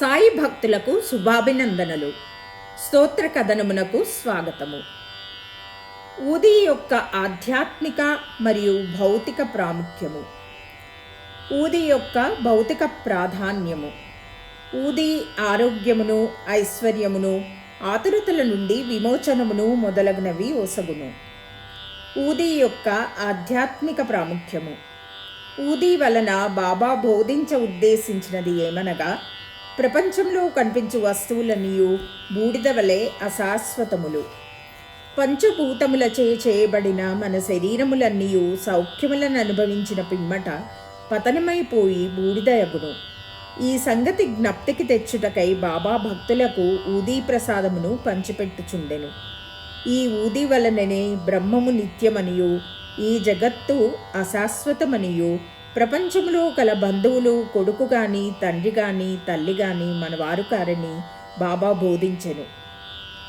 సాయి భక్తులకు శుభాభినందనలు. స్తోత్ర కథనమునకు స్వాగతము. ఉది యొక్క ఆధ్యాత్మిక మరియు భౌతిక ప్రాముఖ్యము. ఊది యొక్క భౌతిక ప్రాధాన్యము. ఊది ఆరోగ్యమును ఐశ్వర్యమును ఆతురతల నుండి విమోచనమును మొదలగునవి ఒసగును ఊది యొక్క ఆధ్యాత్మిక ప్రాముఖ్యము. ఊది వలన బాబా బోధించ ఉద్దేశించినది ఏమనగా ప్రపంచంలో కనిపించు వస్తువులనియు బూడిద వలె అశాశ్వతములు. పంచభూతములచే చేయబడిన మన శరీరములన్నీయు సౌఖ్యములను అనుభవించిన పిమ్మట పతనమైపోయి బూడిదయగును ఈ సంగతి జ్ఞప్తికి తెచ్చుటకై బాబా భక్తులకు ఊదీ ప్రసాదమును పంచిపెట్టుచుండెను. ఈ ఊది వలననే బ్రహ్మము నిత్యమనియు ఈ జగత్తు అశాశ్వతమనియు ప్రపంచంలో గల బంధువులు కొడుకు గాని తండ్రి గాని తల్లి గాని మనవారు కారని బాబా బోధించెను.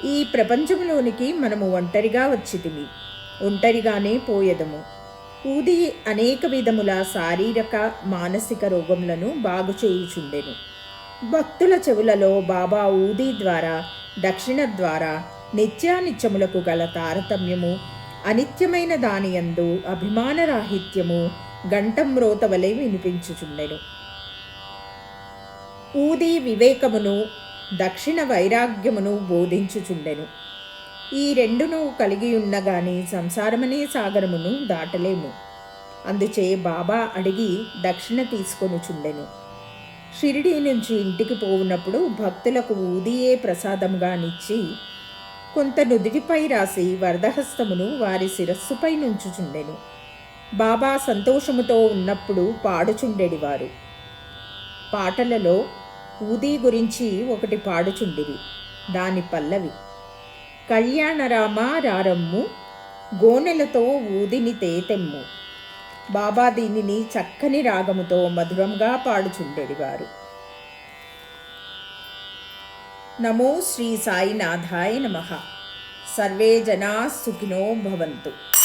ఈ ప్రపంచంలోనికి మనము ఒంటరిగా వచ్చితిమి ఒంటరిగానే పోయెదము. ఊది అనేక విధముల శారీరక మానసిక రోగములను బాగు చేయుచుండెను. భక్తుల చెవులలో బాబా ఊది ద్వారా దక్షిణ ద్వారా నిత్యానిత్యములకు గల తారతమ్యము అనిత్యమైన దానియందు అభిమానరాహిత్యము గంటమ్రోత వలె వినిపించుచుండెను. ఊది వివేకమును దక్షిణ వైరాగ్యమును బోధించుచుండెను. ఈ రెండును కలిగి ఉన్నగాని సంసారమనే సాగరమును దాటలేము. అందుచే బాబా అడిగి దక్షిణ తీసుకొనుచుండెను. షిరిడి నుంచి ఇంటికి పోవునప్పుడు భక్తులకు ఊదియే ప్రసాదముగా నిచ్చి కొంత నుదుటిపై రాసి వరదహస్తమును వారి శిరస్సుపై నుంచుచుండెను. బాబా సంతోషముతో ఉన్నప్పుడు పాడుచుండెడివారు. పాటలలో ఊదీ గురించి ఒకటి పాడుచుండిరి దాని పల్లవి. కళ్యాణరామ రారమ్ము గోనెలతో ఊదిని తేతెమ్ము. బాబా దీనిని చక్కని రాగముతో మధురంగా పాడుచుండెడివారు. నమో శ్రీ సాయినాథాయ నమ. సర్వే జనా సుఖినో భవంతు.